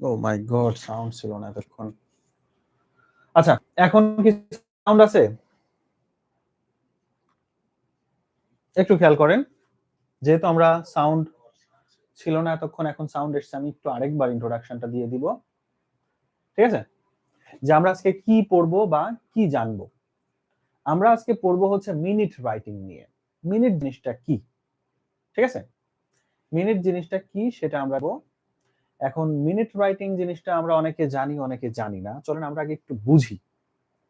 ও মাই god sound ছিল না এতক্ষণ। আচ্ছা এখন কি সাউন্ড আছে? একটু খেয়াল করেন, যেহেতু আমরা সাউন্ড ছিল না এতক্ষণ, এখন সাউন্ড এসছে, আমি একটু আরেকবার ইন্ট্রোডাকশনটা দিয়ে দিব। ঠিক আছে? যে আমরা আজকে কি পড়ব বা কি জানব? আমরা আজকে পড়ব হচ্ছে মিনিট রাইটিং নিয়ে। মিনিট জিনিসটা কি? ঠিক আছে? মিনিট জিনিসটা কি সেটা আমরা এখন মিনিট রাইটিং জিনিসটা আমরা অনেকে জানি অনেকে জানি না। চলেন আমরা আগে একটু বুঝি।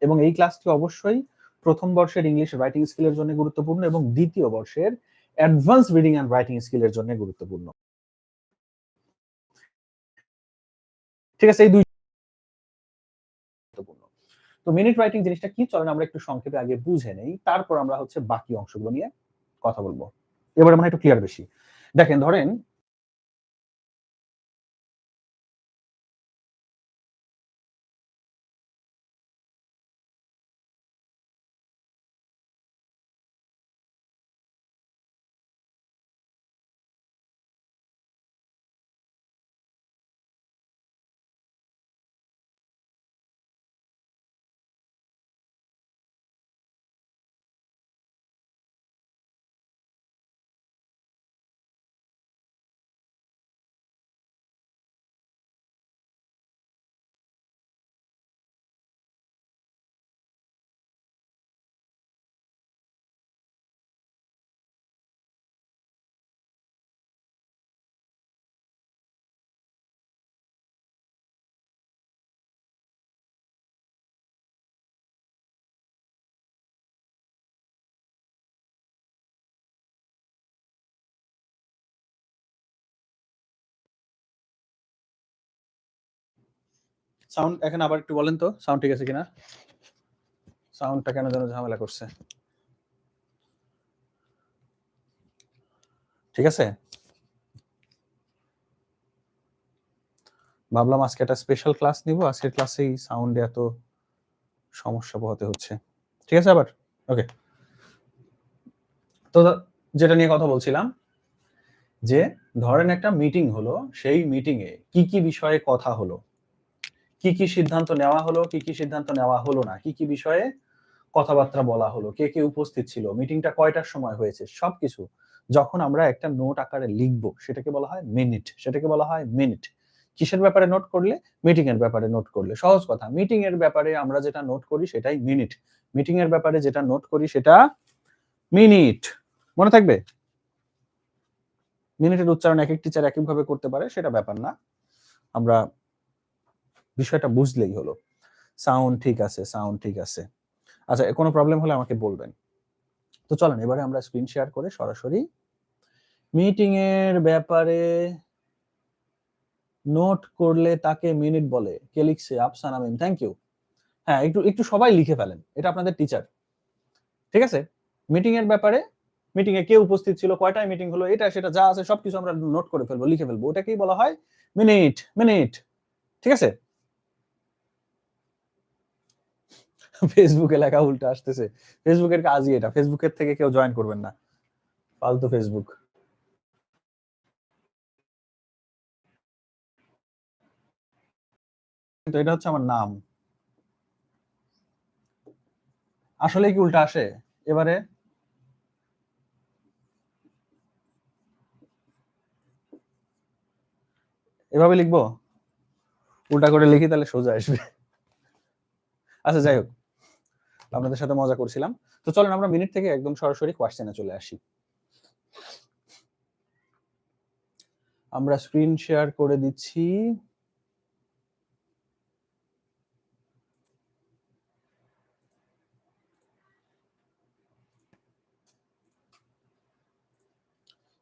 এবং এই ক্লাসটি অবশ্যই প্রথম বর্ষের ইংলিশ রাইটিং স্কিলের জন্য গুরুত্বপূর্ণ এবং দ্বিতীয় বর্ষের অ্যাডভান্স রিডিং অ্যান্ড রাইটিং স্কিলের জন্য গুরুত্বপূর্ণ। ঠিক আছে, এই দুই গুরুত্বপূর্ণ। তো মিনিট রাইটিং জিনিসটা কি? চলেন আমরা একটু সংক্ষেপে আগে বুঝে নেই। তারপর আমরা হচ্ছে বাকি অংশগুলো নিয়ে কথা বলব। এবারে মানে একটু ক্লিয়ার বেশি। দেখেন, ধরেন সাউন্ড এখন আবার একটু বলেন তো সাউন্ড ঠিক আছে কিনা? সাউন্ডটা কেন যেন ঝামেলা করছে? ঠিক আছে? ভাবলাম আজকে একটা স্পেশাল ক্লাস নিব, আজকের ক্লাসেই সাউন্ডে এত সমস্যা পোহাতে হচ্ছে। ঠিক আছে আবার? ওকে তো যেটা নিয়ে কথা বলছিলাম, যে ধরেন একটা মিটিং হলো, সেই মিটিং এ কি কি বিষয়ে কথা হলো? কি কি সিদ্ধান্ত নেওয়া হলো, কি কি সিদ্ধান্ত নেওয়া হলো না, কি কি বিষয়ে কথাবার্তা বলা হলো, কে কে উপস্থিত ছিল মিটিংটা কয়টার সময় হয়েছে, সবকিছু যখন আমরা একটা নোট আকারে লিখব, সেটাকে বলা হয় মিনিট সেটাকে বলা হয় মিনিট কিসের ব্যাপারে নোট করলে? মিটিং এর ব্যাপারে নোট করলে। সহজ কথা মিটিং এর ব্যাপারে আমরা যেটা নোট করি সেটাই মিনিট মিটিং এর ব্যাপারে যেটা নোট করি সেটা মিনিট মনে থাকবে? মিনিটের উচ্চারণ এক এক টিচার একইভাবে করতে পারে, সেটা ব্যাপার না। আমরা বিষয়টা বুঝলেই হলো। সাউন্ড ঠিক আছে, সাউন্ড ঠিক আছে। আচ্ছা কোনো প্রবলেম হলে আমাকে বলবেন। তো চলেন, এবারে আমরা স্ক্রিন শেয়ার করে সরাসরি মিটিং এর ব্যাপারে নোট করলে তাকে মিনিট বলে। কে লিখছে? আফসান আমিন থ্যাংক ইউ হ্যাঁ একটু একটু সবাই লিখে ফেলেন। এটা আপনাদের টিচার ঠিক আছে? মিটিং এর ব্যাপারে মিটিং এ কে উপস্থিত ছিল, কয়টায় মিটিং হলো, এটা, সেটা যা আছে সবকিছু আমরা নোট করে ফেলব, লিখে ফেলব। ওটাকেই বলা হয় মিনিট মিনিট ঠিক আছে? ফেসবুকে লেখা উল্টা আসতেছে। ফেসবুকের কাজই এটা। ফেসবুকের থেকে কেউ জয়েন করবেন না। ফালতু ফেসবুক তো এটা হচ্ছে আমার নাম। আসলে কি উল্টা আসে? এবারে এভাবে লিখব? উল্টা করে লিখি তাহলে সোজা আসবে। আচ্ছা যাই হোক। আপনাদের সাথে মজা করছিলাম। তো চলেন আমরা মিনিট থেকে একদম সরাসরি কোয়েশ্চেনে চলে আসি। আমরা স্ক্রিন শেয়ার করে দিচ্ছি।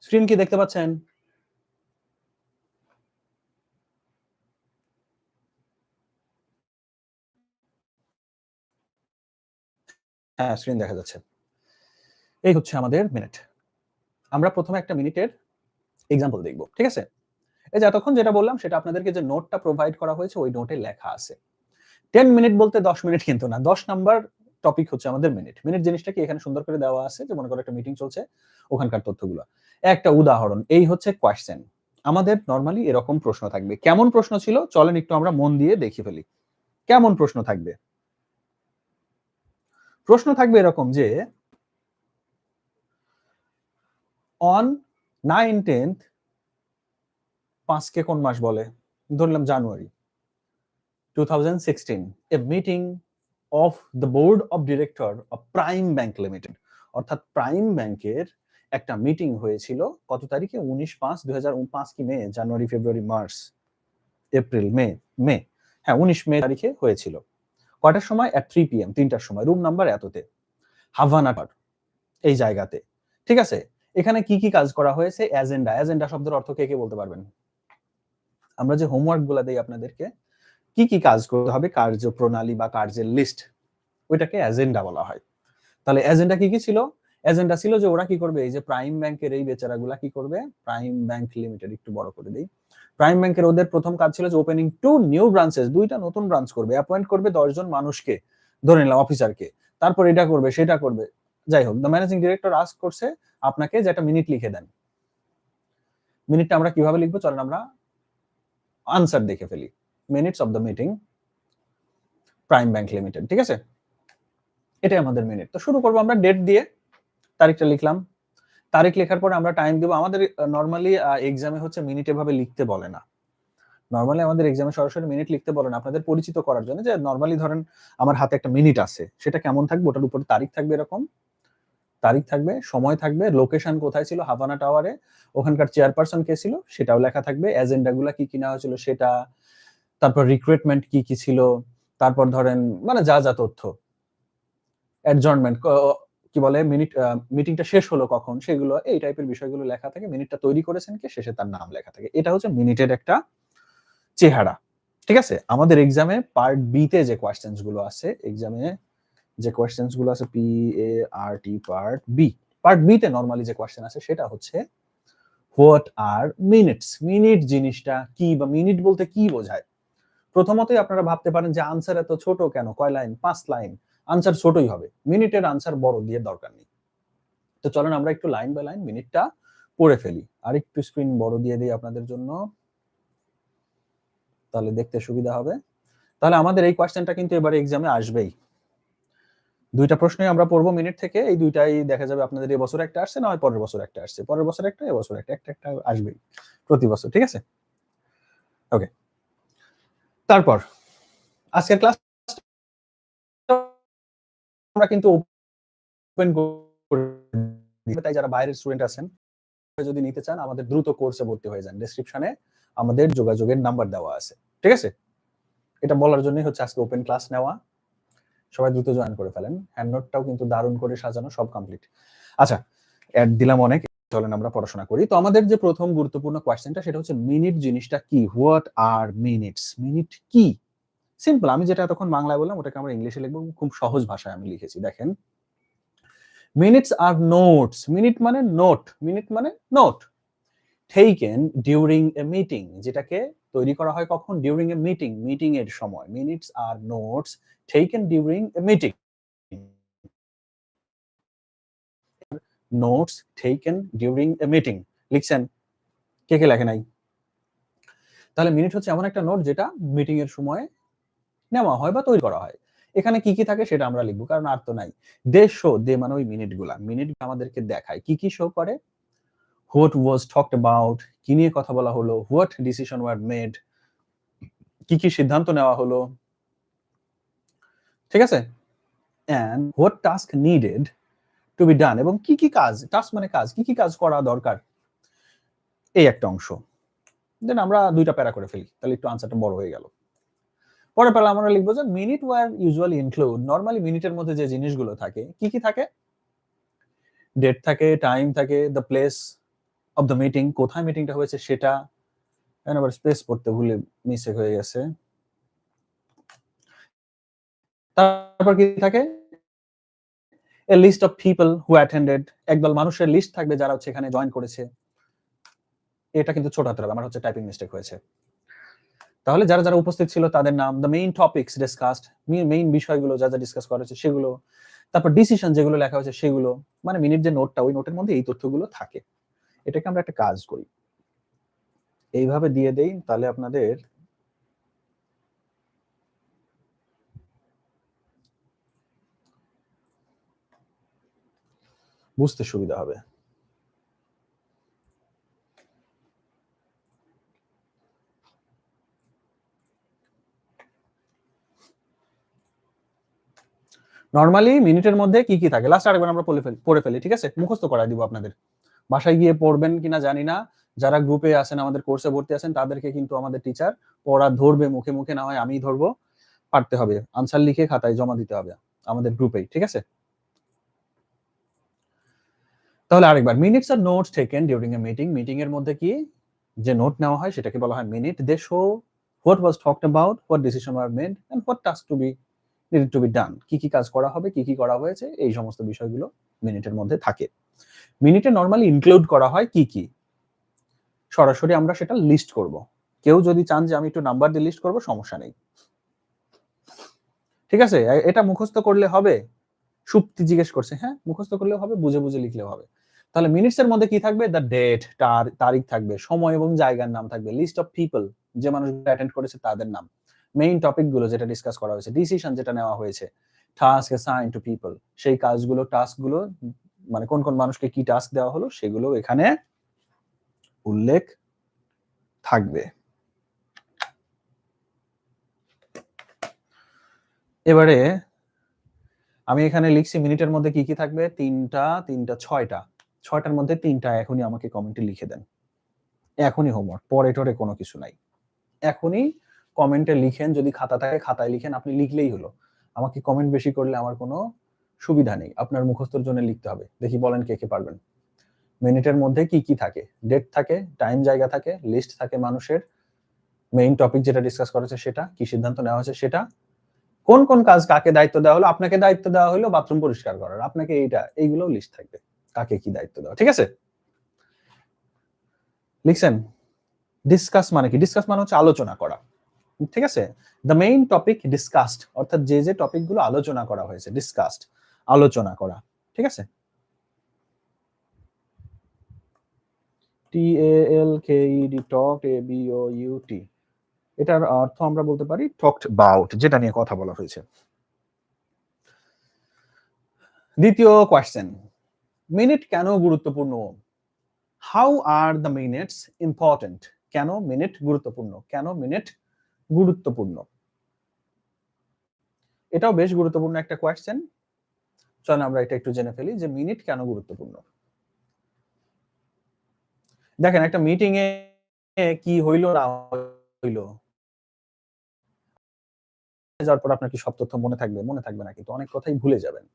স্ক্রিন কি দেখতে পাচ্ছেন? হ্যাঁ স্ক্রিন দেখা যাচ্ছে। এই হচ্ছে আমাদের মিনিট আমরা প্রথমে একটা মিনিটের এক্সাম্পল দেখব, ঠিক আছে? এই যে এতক্ষণ যেটা বললাম, সেটা আপনাদেরকে যে নোটটা প্রোভাইড করা হয়েছে, ওই নোটে লেখা আছে। টেন মিনিট বলতে দশ মিনিট কিন্তু না, দশ নাম্বার টপিক হচ্ছে আমাদের মিনিট মিনিট জিনিসটা কি এখানে সুন্দর করে দেওয়া আছে? যে মনে করো একটা মিটিং চলছে, ওখানকার তথ্যগুলো। একটা উদাহরণ, এই হচ্ছে কোয়েশ্চেন আমাদের নর্মালি এরকম প্রশ্ন থাকবে। কেমন প্রশ্ন ছিল? চলেন একটু আমরা মন দিয়ে দেখে ফেলি। কেমন প্রশ্ন থাকবে? প্রশ্ন থাকবে এরকম যে অন নাইন টেন্থ পাঁচকে কোন মাস বলে? ধরলাম January two thousand sixteen a meeting of the board of director of Prime Bank Limited অর্থাৎ প্রাইম ব্যাংকের একটা মিটিং হয়েছিল কত তারিখে? উনিশ পাঁচ, দুই হাজার পাঁচ কি মে? জানুয়ারি, ফেব্রুয়ারি, মার্চ, এপ্রিল, মে মে। হ্যাঁ উনিশ মে তারিখে হয়েছিল। কয়টার সময়? অ্যাট থ্রি পিএম তিনটার সময়। Room number এততে। হাভানাটার এই জায়গাতে। ঠিক আছে? এখানে কি কি কাজ করা হয়েছে? এজেন্ডা এজেন্ডা শব্দের অর্থ কে কে বলতে পারবেন? আমরা যে হোমওয়ার্কগুলা দিই আপনাদেরকে, কি কি কাজ করতে হবে? কার্যপ্রণালী বা কার্যের লিস্ট ওইটাকে অ্যাজেন্ডা বলা হয়। তাহলে এজেন্ডা কি কি ছিল? এজেন্ডা ছিল যে ওরা কি করবে? এই যে প্রাইম ব্যাংকের এই বেচারাগুলা কি করবে? প্রাইম ব্যাংক লিমিটেড, একটু বড় করে দেই। প্রাইম ব্যাংকের ওদের প্রথম কাজ ছিল যে ওপেনিং টু নিউ ব্রাঞ্চেস দুইটা নতুন ব্রাঞ্চ করবে। অ্যাপয়েন্ট করবে দশজন মানুষকে, ধরে নিলাম অফিসারকে তারপর এটা করবে, সেটা করবে। যাই হোক দ্য ম্যানেজিং ডিরেক্টর আস্ক করছে আপনাকে যে একটা মিনিট লিখে দেন। মিনিটটা আমরা কীভাবে লিখব? চলেন আমরা আনসার দেখে ফেলি। Minutes of the meeting Prime Bank Limited ঠিক আছে? এটাই আমাদের মিনিট তো শুরু করব আমরা ডেট দিয়ে। তারিখটা লিখলাম। তারিখ লেখার পরে আমরা টাইম দিব। আমাদের নর্মালি এক্সামে হচ্ছে মিনিট এভাবে লিখতে বলে না। নর্মালি আমাদের এক্সামে সরাসরি মিনিট লিখতে বলে না। আপনাদের পরিচিত করার জন্য যে নর্মালি ধরেন আমার হাতে একটা মিনিট আছে, সেটা কেমন থাকবে? ওটার উপরে তারিখ থাকবে এরকম। তারিখ থাকবে, সময় থাকবে লোকেশন কোথায় ছিল? হাভানা টাওয়ারে ওখানকার চেয়ারপারসন কে ছিল? সেটাও লেখা থাকবে। এজেন্ডা গুলা কি কি নেওয়া হয়েছিল? সেটা। তারপর রিক্রুটমেন্ট কি কি ছিল? তারপর ধরেন মানে যা যা তথ্য। অ্যাডজর্নমেন্ট কি বলে মিনিট মিটিংটা শেষ হলো কখন, সেগুলো, এই টাইপের বিষয়গুলো লেখা থাকে মিনিটটা তৈরি করেছেন কে, শেষে তার নাম লেখা থাকে। এটা হচ্ছে মিনিটের একটা চেহারা, ঠিক আছে? আমাদের এক্সামে পার্ট বি তে যে কোয়েশ্চেন্সগুলো আছে এক্সামে যে কোয়েশ্চেন্সগুলো আছে P A R T part B part B তে নরমালি যে কোয়েশ্চেন আছে, সেটা হচ্ছে হোয়াট আর মিনিটস মিনিট জিনিসটা কি বা মিনিট বলতে কি বোঝায়? প্রথমতই আপনারা ভাবতে পারেন যে আনসার এত ছোট কেন? কয় লাইন পাঁচ লাইন আনসার ছোটই হবে। মিনিটের আনসার বড় দিয়ে দরকার নেই। তো চলেন আমরা একটু লাইন বাই লাইন মিনিটটা পড়ে ফেলি। আর একটু স্ক্রিন বড় দিয়ে দিই আপনাদের জন্য। তাহলে দেখতে সুবিধা হবে। তাহলে আমাদের এই কোয়েশ্চেনটা কিন্তু এবারে এক্সামে আসবেই। দুইটা প্রশ্নই আমরা পড়ব মিনিট থেকে। এই দুইটাই দেখা যাবে আপনাদের এই বছর একটা আসছে, না হয় পরের বছর একটা আসছে। পরের বছর একটা এবছর একটা একটা একটা আসবেই প্রতি বছর, ঠিক আছে? ওকে তারপর, আজকের ক্লাস আমরা কিন্তু ওপেন তাই যারা বাইরের স্টুডেন্ট আছেন যদি নিতে চান, আমাদের দ্রুত কোর্সে ভর্তি হয়ে যান। ডেসক্রিপশনে আমাদের যোগাযোগের নাম্বার দেওয়া আছে। ঠিক আছে? এটা বলার জন্যই হচ্ছে আজকে ওপেন ক্লাস নেওয়া। সবাই দ্রুত জয়েন করে ফেলেন। হ্যান্ড নোটটাও কিন্তু দারুণ করে সাজানো, সব কমপ্লিট আচ্ছা অ্যাড দিলাম অনেক। চলেন আমরা পড়াশোনা করি। তো আমাদের যে প্রথম গুরুত্বপূর্ণ কোয়েশ্চেনটা সেটা হচ্ছে মিনিট জিনিসটা কি? হোয়াট আর মিনিটস মিনিট কি? সিম্পল আমি যেটা এতক্ষণ বাংলায় বললাম, ওটাকে আমরা ইংলিশে লিখব, খুব সহজ ভাষায় আমি লিখেছি, দেখেন। মিনিটস আর নোটস মিনিট মানে নোট মিনিট মানে note taken during a meeting যেটাকে তৈরি করা হয় কখন? ডিউরিং এ মিটিং মিটিং এর সময়। Minutes are notes taken during a meeting notes taken during a meeting লিখছেন? কে কে লেখে নাই? তাহলে মিনিট হচ্ছে এমন একটা নোট যেটা মিটিং এর সময় নেওয়া হয় বা তৈরি করা হয়। এখানে কি কি থাকে সেটা আমরা লিখব, কারণ আর তো নাই। দে শো, দে মানে ওই মিনিটগুলা মিনিট আমাদেরকে দেখায়। কি কি শো করে? হোয়াট ওয়াজ টকড অ্যাবাউট কি নিয়ে কথা বলা হলো? হোয়াট ডিসিশন ওয়ার মেড কি কি সিদ্ধান্ত নেওয়া হলো? ঠিক আছে? And what task needed to be done এবং কি কি কাজ? টাস্ক মানে কাজ। কি কি কাজ করা দরকার? এই একটা অংশ। দেন আমরা দুইটা প্যারা করে ফেলি। তাহলে একটু আনসারটা বড় হয়ে গেল। পরে পেলে আমরা লিখব যে minute were usually include normally মিনিটের মধ্যে যে জিনিসগুলো থাকে, কি কি থাকে? ডেট থাকে টাইম থাকে the place of the meeting কোথায় মিটিংটা হয়েছে সেটা। আবার স্পেস পড়তে ভুলে মিসে হয়ে গেছে। তারপর কি থাকে? A list of people who attended একদল মানুষের লিস্ট থাকবে যারা হচ্ছে এখানে জয়েন করেছে। এটা কিন্তু ছোট হাতে হবে, আমার হচ্ছে টাইপিং মিস্টেক হয়েছে। তাহলে যারা যারা উপস্থিত ছিল তাদের নাম the main topics discussed main বিষয়গুলো যা যা ডিসকাস করা হয়েছে সেগুলো, তারপর ডিসিশন যেগুলো লেখা হয়েছে সেগুলো মানে মিনিট যে নোটটা ওই নোটের মধ্যে এই তথ্যগুলো থাকে। এটাকে আমরা একটা কাজ করি। এইভাবে দিয়ে দেই, তাহলে আপনাদের বুঝতে সুবিধা হবে। নর্মালি মিনিটের মধ্যে কি কি থাকে? লাস্ট আরেকবার আমরা পড়ে ফেলি পড়ে ফেলি, ঠিক আছে? মুখস্থ করাই দিব আপনাদের। বাসায় গিয়ে পড়বেন কিনা জানি না। যারা গ্রুপে আছেন, আমাদের কোর্সে ভর্তি আছেন, তাদেরকে কিন্তু আমাদের টিচার পড়া ধরবে, মুখে মুখে না হয় আমি ধরবো। পারতে হবে। আনসার লিখে খাতায় জমা দিতে হবে আমাদের গ্রুপেই ঠিক আছে? তাহলে আরেকবার minutes are notes taken during a meeting meeting এর মধ্যে কি? যে নোট নেওয়া হয়, সেটাকে বলা হয় minute they show what was talked about what decision were made and what task to be needed to be done কি কি কাজ করা হবে, কি কি করা হয়েছে, এই সমস্ত বিষয়গুলো মিনিটের মধ্যে থাকে। মিনিটে নর্মালি ইনক্লুড করা হয় কি কি? সরাসরি আমরা সেটা লিস্ট করব। কেউ যদি চান যে আমি একটু নাম্বার দিয়ে লিস্ট করব, সমস্যা নেই। ঠিক আছে? এটা মুখস্থ করলে হবে? সুপ্তি জিজ্ঞেস করছে হ্যাঁ মুখস্থ করলেও হবে, বুঝে বুঝে লিখলেও হবে। তাহলে মিনিটস এর মধ্যে কি থাকবে? দ্য ডেট তারিখ থাকবে, সময় এবং জায়গার নাম থাকবে। লিস্ট অফ পিপল যে মানুষগুলো অ্যাটেন্ড করেছে তাদের নাম। মেইন টপিকগুলো যেটা ডিসকাস করা হয়েছে ডিসিশন যেটা নেওয়া হয়েছে টাস্ক অ্যাসাইন টু পিপল সেই কাজগুলো টাস্কগুলো মানে কোন কোন মানুষকে কি টাস্ক দেওয়া হলো, সেগুলো এখানে উল্লেখ থাকবে। এবারে আমি এখানে লিখছি, মিনিটের মধ্যে কি কি থাকবে? তিনটা তিনটা, ছয়টা। ছয়টার মধ্যে তিনটা এখনই আমাকে কমেন্টে লিখে দেন। এখনই হোমওয়ার্ক পরে টরে কোনো কিছু নাই। এখনই কমেন্টে লিখেন, যদি খাতা থাকে খাতায় লিখেন, আপনি লিখলেই হলো। আমাকে কমেন্ট বেশি করলে আমার কোনো সুবিধা নেই। আপনার মুখস্থর জন্য লিখতে হবে। দেখি বলেন কে কে পারবেন। মিনিটের মধ্যে কি কি থাকে? ডেট থাকে টাইম জায়গা থাকে লিস্ট থাকে মানুষের। মেইন টপিক যেটা ডিসকাস করা হয়েছে সেটা, কি সিদ্ধান্ত নেওয়া হয়েছে সেটা। কোন কোন কাজ কাকে দায়িত্ব দেওয়া হলো, আপনাকে দায়িত্ব দেওয়া হলো বাথরুম পরিষ্কার করার। আপনাকে এইটা এইগুলো লিস্ট থাকবে, কাকে কি দায়িত্ব দেওয়া। ঠিক আছে? লিখছেন? ডিসকাস মানে কি? ডিসকাস মানে হচ্ছে আলোচনা করা। ঠিক আছে? দ্য মেইন টপিক ডিসকাসড অর্থাৎ যে যে টপিকগুলো আলোচনা করা হয়েছে ডিসকাসড আলোচনা করা, ঠিক আছে? T A L K E D talk A B O U T এটার অর্থ আমরা বলতে পারি টকড বাউট যেটা নিয়ে কথা বলা হয়েছে। দ্বিতীয় কোয়েশ্চেন মিনিট কেন গুরুত্বপূর্ণ? How are the minutes important কেন মিনিট গুরুত্বপূর্ণ? কেন মিনিট গুরুত্বপূর্ণ। এটাও বেশ গুরুত্বপূর্ণ একটা কোয়েশ্চেন চলেন আমরা এটা একটু জেনে ফেলি যে মিনিট কেন গুরুত্বপূর্ণ? দেখেন, একটা মিটিং এ কি হইল, না হইল। যাওয়ার পর আপনার কি সব তথ্য মনে থাকবে? মনে থাকবে না কিন্তু অনেক কথাই ভুলে যাবেন।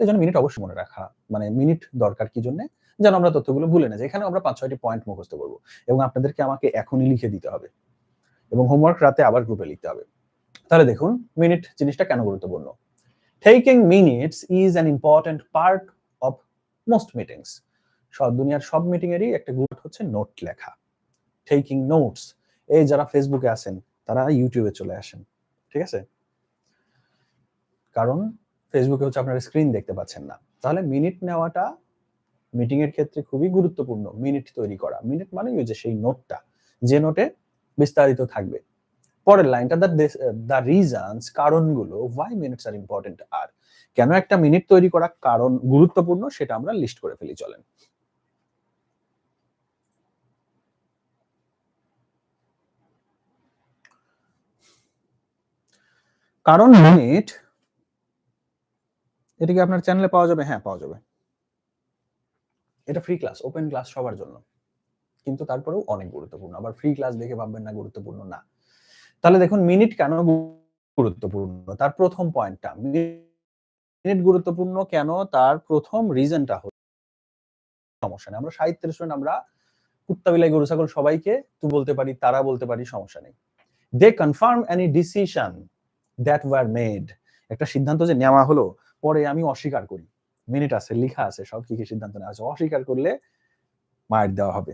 তো জন্য মিনিট অবশ্যই মনে রাখা। মানে মিনিট দরকার কি জন্য? যেন আমরা তথ্যগুলো ভুলে না যাই। এখানে আমরা পাঁচ ছয়টি পয়েন্ট মুখস্থ করব এবং আপনাদেরকে আমাকে এখনই লিখে দিতে হবে। এবং হোমওয়ার্ক রাতে আবার গ্রুপে লিখতে হবে। তাহলে দেখুন মিনিট জিনিসটা কেন গুরুত্বপূর্ণ? Taking minutes is an important part of most meetings সব দুনিয়ার সব মিটিং এরই একটা গুরুত্ব হচ্ছে নোট লেখা। টেকিং নোটস এই যারা ফেসবুকে আছেন, তারা ইউটিউবে চলে আসেন। ঠিক আছে? কারণ ফেসবুকে হচ্ছে আপনারা স্ক্রিন দেখতে পাচ্ছেন না। তাহলে মিনিট নেওয়াটা মিটিং এর ক্ষেত্রে খুবই গুরুত্বপূর্ণ। মিনিট তৈরি করা। মিনিট মানে ওই যে সেই নোটটা যে নোটে বিস্তারিত থাকবে। পরের লাইনটা দ্য দ্য রিজনস কারণগুলো ওয়াই মিনিটস আর ইম্পর্টেন্ট আর কেন একটা মিনিট তৈরি করা কারণ গুরুত্বপূর্ণ, সেটা আমরা লিস্ট করে ফেলি, চলেন। কারণ মিনিট এটা কি আপনার চ্যানেলে পাওয়া যাবে? হ্যাঁ পাওয়া যাবে। এটা ফ্রি ক্লাস ওপেন ক্লাস সবার জন্য। কিন্তু তারপরেও অনেক গুরুত্বপূর্ণ। আবার ফ্রি ক্লাস দেখে ভাববেন না গুরুত্বপূর্ণ না। তাহলে দেখুন মিনিট কেন গুরুত্বপূর্ণ? তার প্রথম পয়েন্টটা মিনিট গুরুত্বপূর্ণ কেন? তার প্রথম রিজনটা হলো সমস্যা নেই। আমরা সাহিত্যের স্টুডেন্ট আমরা কুত্তা বিলাই গরু ছাগল সবাইকে তুই বলতে পারি, তারা বলতে পারি, সমস্যা নেই। They confirm any decision that were made একটা সিদ্ধান্ত যে নেওয়া হলো, পরে আমি অস্বীকার করি। মিনিট আছে, লিখা আছে, সব কি কি সিদ্ধান্ত নেওয়া আছে অস্বীকার করলে মায়ের দেওয়া হবে।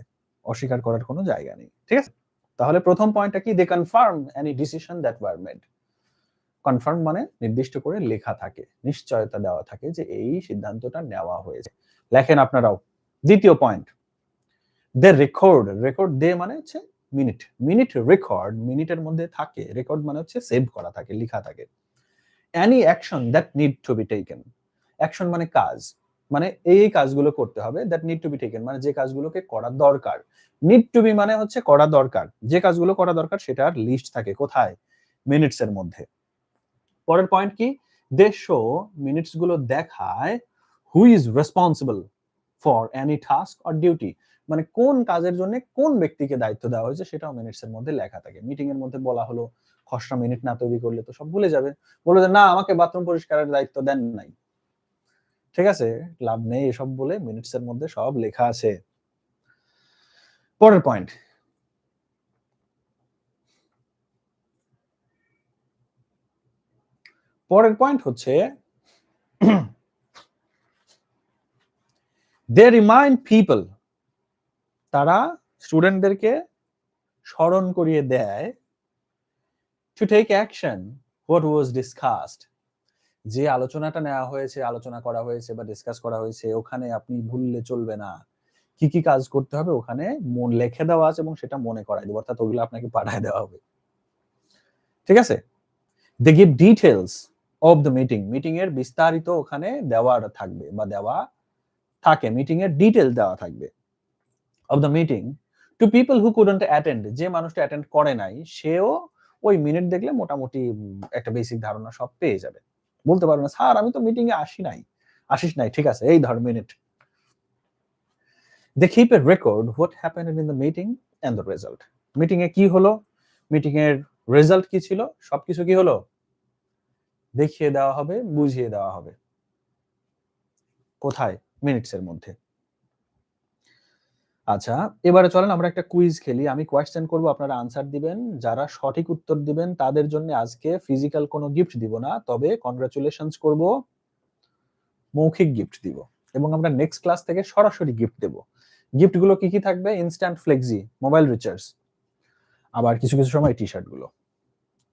অস্বীকার করার কোনো জায়গা নেই, ঠিক আছে? তাহলে প্রথম পয়েন্টটা কি? They confirm any decision that were made confirm মানে নির্দিষ্ট করে লেখা থাকে, নিশ্চয়তা দেওয়া থাকে যে এই সিদ্ধান্তটা নেওয়া হয়েছে। লেখেন আপনারাও। দ্বিতীয় point they record record they মানে হচ্ছে মিনিট মিনিট রেকর্ড মিনিটের মধ্যে থাকে। রেকর্ড মানে হচ্ছে সেভ করা থাকে, লেখা থাকে। Any action that need to be taken action মানে কাজ। মানে এই কাজগুলো করতে হবে that need to be taken মানে যে কাজগুলোকে করা দরকার। নিড টু বি মানে হচ্ছে করা দরকার। যে কাজগুলো করা দরকার সেটার লিস্ট থাকে কোথায়? মিনিটস এর মধ্যে। পরের পয়েন্ট কি? দে শো মিনিটসগুলো দেখায় who is responsible for any task or duty মানে কোন কাজের জন্য কোন ব্যক্তিকে দায়িত্ব দেওয়া হয়েছে সেটাও মিনিটস এর মধ্যে লেখা থাকে। মিটিং এর মধ্যে বলা হলো, খসড়া মিনিট না তৈরি করলে তো সব ভুলে যাবে। বলে যে, না, আমাকে বাথরুম পরিষ্কারের দায়িত্ব দেন নাই। ঠিক আছে? লাভ নেই এসব বলে মিনিটস এর মধ্যে সব লেখা আছে। পরের পয়েন্ট পরের পয়েন্ট হচ্ছে দে রিমাইন্ড পিপল তারা স্টুডেন্টদেরকে স্মরণ করিয়ে দেয় to take action what was discussed যে আলোচনাটা নেওয়া হয়েছে, আলোচনা করা হয়েছে বা ডিসকাস করা হয়েছে, ওখানে আপনি ভুললে চলবে না। কি কি কাজ করতে হবে ওখানে মন লিখে দেওয়া আছে এবং সেটা মনে করাই দেবো, অর্থাৎ ওগুলো আপনাকে পাঠায় দেওয়া হবে। ঠিক আছে? They give details of the meeting meeting এর বিস্তারিত ওখানে দেওয়ার থাকবে বা দেওয়া থাকে। মিটিং এর ডিটেল দেওয়া থাকবে of the meeting to people who couldn't attend যে মানুষটা অ্যাটেন্ড করে নাই, সেও ওই মিনিট দেখলে মোটামুটি একটা বেসিক ধারণা সব পেয়ে যাবে। বলতে পারবে না। স্যার, আমি তো মিটিং এ আসি নাই। আসিস নাই, ঠিক আছে, এই ধর minute they keep a record what happen in the meeting and the result meeting এ কি হলো? মিটিং এর রেজাল্ট কি ছিল? সবকিছু কি হলো? দেখিয়ে দেওয়া হবে, বুঝিয়ে দেওয়া হবে। কোথায়? মিনিটসের মধ্যে। আচ্ছা এবারে চলেন আমরা একটা কুইজ খেলি। আমি কোয়েশ্চেন করব, আপনারা আনসার দিবেন। যারা সঠিক উত্তর দিবেন, তাদের জন্য আজকে ফিজিক্যাল কোনো গিফট দিব না। তবে কনগ্রাচুলেশনস করব, মৌখিক গিফট দিব এবং আমরা নেক্সট ক্লাস থেকে সরাসরি গিফট দেব। গিফটগুলো কি কি থাকবে? ইনস্ট্যান্ট ফ্লেক্সি মোবাইল রিচার্জ আবার কিছু কিছু সময় টি শার্টগুলো।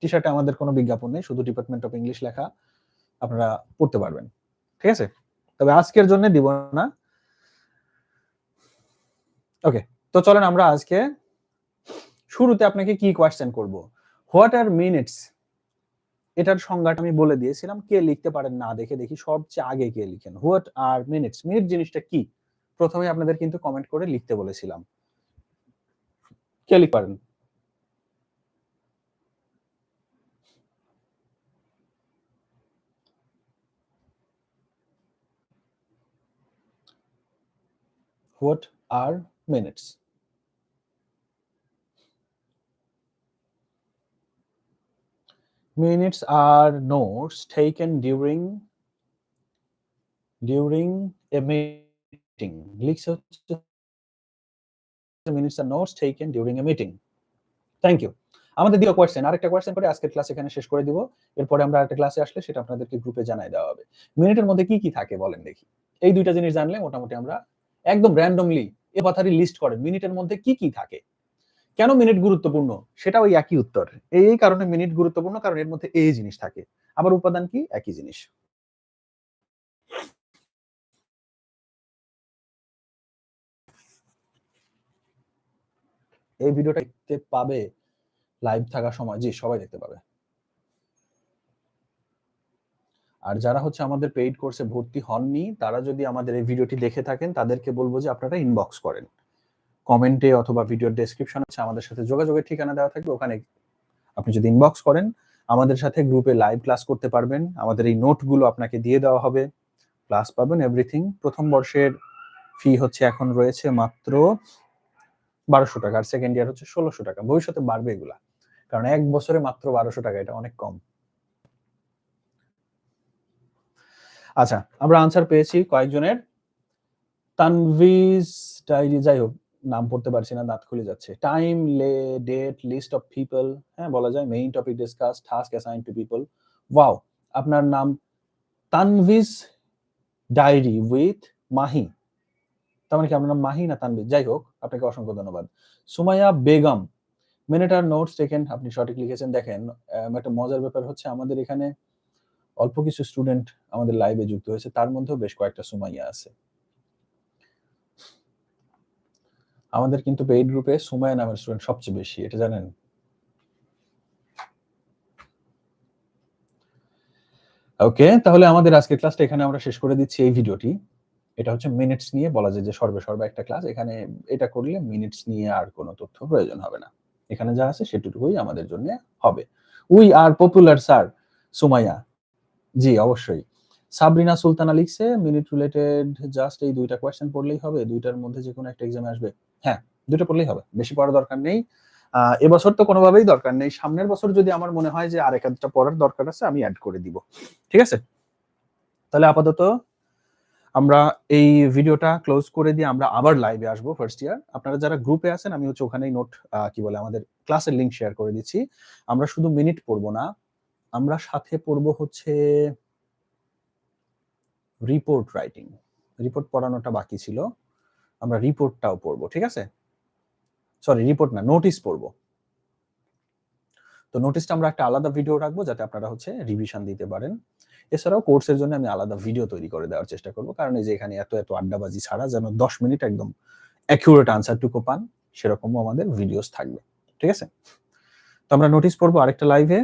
টি শার্টে আমাদের কোনো বিজ্ঞাপন নেই, শুধু ডিপার্টমেন্ট অফ ইংলিশ লেখা। আপনারা পড়তে পারবেন। ঠিক আছে? তবে আজকের জন্য দিব না। ওকে তো চলেন আমরা আজকে শুরুতে আপনাকে কি কোয়েশ্চেন করব? হোয়াট আর মিনিটস এটার সংজ্ঞাটা আমি বলে দিয়েছিলাম, কে লিখতে পারেন না দেখে দেখি, সবচেয়ে আগে কে লিখেন? হোয়াট আর মিনিটস মিনিট জিনিসটা কি? প্রথমে আপনাদের কিন্তু কমেন্ট করে লিখতে বলেছিলাম। কে লিখতে পারেন? What are minutes. Minutes are notes taken during during a meeting. Minutes are notes taken during a meeting. Thank you আমাদের দ্বিতীয় কোয়েশ্চেন আরেকটা কোয়েশ্চেন করে আজকের ক্লাস এখানে শেষ করে দিব। এরপরে আমরা আরেকটা ক্লাসে আসলে সেটা আপনাদেরকে গ্রুপে জানাই দেওয়া হবে। মিনিটের মধ্যে কি কি থাকে বলেন দেখি। এই দুইটা জিনিস জানলে মোটামুটি আমরা একদম র্যান্ডমলি এ কথারই লিস্ট করেন, মিনিটের মধ্যে কি কি থাকে। কেন মিনিট গুরুত্বপূর্ণ? সেটা ওই একই উত্তর। এই কারণে মিনিট গুরুত্বপূর্ণ, কারণ এর মধ্যে এই জিনিস থাকে। আবার উপাদান কি? একই জিনিস। এই ভিডিওটা দেখতে পাবে লাইভ থাকার সময়, জি, সবাই দেখতে পাবে। আর যারা হচ্ছে আমাদের পেইড কোর্সে ভর্তি হননি, তারা যদি আমাদের এই ভিডিওটি দেখে থাকেন, তাদেরকে বলব যে আপনারা ইনবক্স করেন। কমেন্টে অথবা ভিডিওর ডেসক্রিপশন আছে আমাদের সাথে যোগাযোগের ঠিকানা দেওয়া থাকবে, ওখানে আপনি যদি ইনবক্স করেন, আমাদের সাথে গ্রুপে লাইভ ক্লাস করতে পারবেন, আমাদের এই নোটগুলো আপনাকে দিয়ে দেওয়া হবে ক্লাস পাবেন এভরিথিং প্রথম বর্ষের ফি হচ্ছে এখন রয়েছে মাত্র বারোশো টাকা, আর সেকেন্ড ইয়ার হচ্ছে ষোলোশো টাকা। ভবিষ্যতে বাড়বে এগুলা, কারণ এক বছরে মাত্র বারোশো টাকা, এটা অনেক কম। আচ্ছা আমরা আনসার পেয়েছি কয়েকজনের। তানভিজ ডায়েরি, যাই হোক, নাম পড়তে পারছি না, দাঁত খুলে যাচ্ছে। টাইম লে ডেট লিস্ট অফ পিপল হ্যাঁ বলা যায় main topic discuss task assign to people wow আপনার নাম তানভিজ ডায়েরি উইথ মাহি। তার মানে কি আপনার নাম মাহি না তানভিজ যাই হোক, আপনাকে অসংখ্য ধন্যবাদ। Sumaiya Begum minute are notes taken আপনি সঠিক লিখেছেন। দেখেন একটা মজার ব্যাপার হচ্ছে আমাদের এখানে অল্প কিছু স্টুডেন্ট আমাদের লাইভে যুক্ত হয়েছে, তার মধ্যেও বেশ কয়েকটা সুমাইয়া আছে। আমাদের কিন্তু পেইড গ্রুপে সুমায়া নামের স্টুডেন্ট সবচেয়ে বেশি, এটা জানেন? ওকে তাহলে আমাদের আজকের ক্লাসটা এখানে আমরা শেষ করে দিচ্ছি এই ভিডিওটি। এটা হচ্ছে মিনিটস নিয়ে বলা যায় যে সর্বে সর্বে একটা ক্লাস এখানে এটা করলে মিনিটস নিয়ে আর কোনো তথ্য প্রয়োজন হবে না। এখানে যা আছে সেটুকুই আমাদের জন্য হবে। We are popular sir Sumaiya. জি, অবশ্যই। সাবরিনা সুলতানা লিখছে মিনিট রিলেটেড জাস্ট এই দুইটা কোয়েশ্চেন পড়লেই হবে। দুইটার মধ্যে যে কোনো একটা এক্সামে আসবে। হ্যাঁ দুটো পড়লেই হবে। বেশি পড়ার দরকার নেই। এবছর তো কোনোভাবেই দরকার নেই। সামনের বছর যদি আমার মনে হয় যে আর একটা পড়ার দরকার আছে, আমি অ্যাড করে দিব। ঠিক আছে? তাহলে আপাতত আমরা এই ভিডিওটা ক্লোজ করে দিয়ে আমরা আবার লাইভে আসব ফার্স্ট ইয়ার আপনারা যারা গ্রুপে আছেন, আমি হচ্ছে ওখানেই নোট কি বলে আমাদের ক্লাসের লিংক শেয়ার করে দিচ্ছি। আমরা শুধু মিনিট পড়ব না। আমরা সাথে পড়ব হচ্ছে রিপোর্ট রাইটিং রিপোর্ট পড়ানোটা বাকি ছিল। আমরা রিপোর্টটাও পড়ব, ঠিক আছে? সরি রিপোর্ট না নোটিশ পড়ব। তো নোটিশটা আমরা একটা আলাদা ভিডিও রাখব যাতে আপনারা হচ্ছে রিভিশন দিতে পারেন। এছাড়াও কোর্সের জন্য আমি আলাদা ভিডিও তৈরি করে দেওয়ার চেষ্টা করব, কারণ এই যে এখানে এত এত আড্ডাবাজি ছাড়া যেন দশ মিনিট একদম অ্যাকিউরেট আনসারটুকু পান, সেরকমও আমাদের ভিডিওস থাকবে, ঠিক আছে? তো আমরা নোটিশ পড়ব আরেকটা লাইভে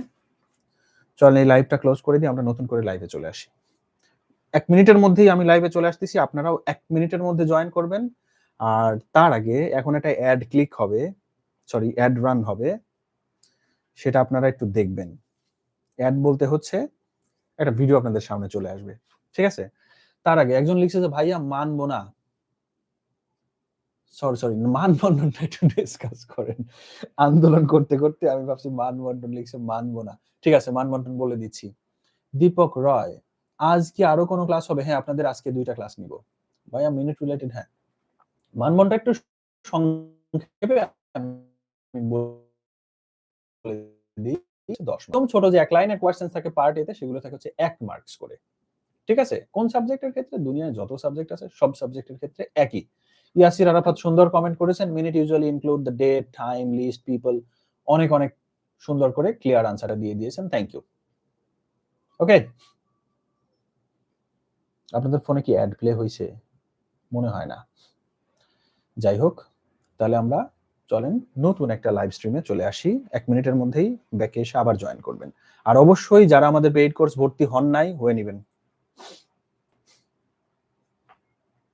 চলেন এই লাইভটা ক্লোজ করে দিয়ে আমরা নতুন করে লাইভে চলে আসি। এক মিনিটের মধ্যেই আমি লাইভে চলে আসতেছি, আপনারাও এক মিনিটের মধ্যে জয়েন করবেন। আর তার আগে এখন একটা অ্যাড ক্লিক হবে সরি অ্যাড রান হবে, সেটা আপনারা একটু দেখবেন। অ্যাড বলতে হচ্ছে, একটা ভিডিও আপনাদের সামনে চলে আসবে, ঠিক আছে? তার আগে একজন লিখছে যে, ভাইয়া, মানবো না। সরি সরি মানবন্ধনটা একটু ডিসকাস করেন। আন্দোলন করতে করতে আমি ভাবছি মানবন্ধন লিখছে মানবো না। ঠিক আছে, মানবন্ধন বলে দিচ্ছি। দীপক রয়, আজ কি আরও কোনো ক্লাস হবে? হ্যাঁ আপনাদের আজকে দুইটা ক্লাস নিব। ভাইয়া মিনিট রিলেটেড হ্যাঁ। মানবন্ধনটা একটু সংক্ষেপে দশ একদম ছোট যে এক লাইনের কোয়েশ্চেন থাকে পার্ট এতে সেগুলো থাকে হচ্ছে এক মার্কস করে। ঠিক আছে? কোন সাবজেক্টের ক্ষেত্রে? দুনিয়ায় যত সাবজেক্ট আছে, সব সাবজেক্টের ক্ষেত্রে একই। ইয়াসির আরাফাত সুন্দর কমেন্ট করেছেন minute usually include the date time list people অনেক অনেক সুন্দর করে ক্লিয়ার আনসারটা দিয়ে দিয়েছেন থ্যাংক ইউ ওকে আপনাদের ফোনে কি অ্যাড প্লে হয়েছে মনে হয় না। যাই হোক, তাহলে আমরা চলেন, নতুন একটা লাইভ স্ট্রিমে চলে আসি। এক মিনিটের মধ্যেই ব্যাকে এসে আবার জয়েন করবেন। আর অবশ্যই যারা আমাদের পেইড কোর্স ভর্তি হন নাই, হয়ে নেবেন।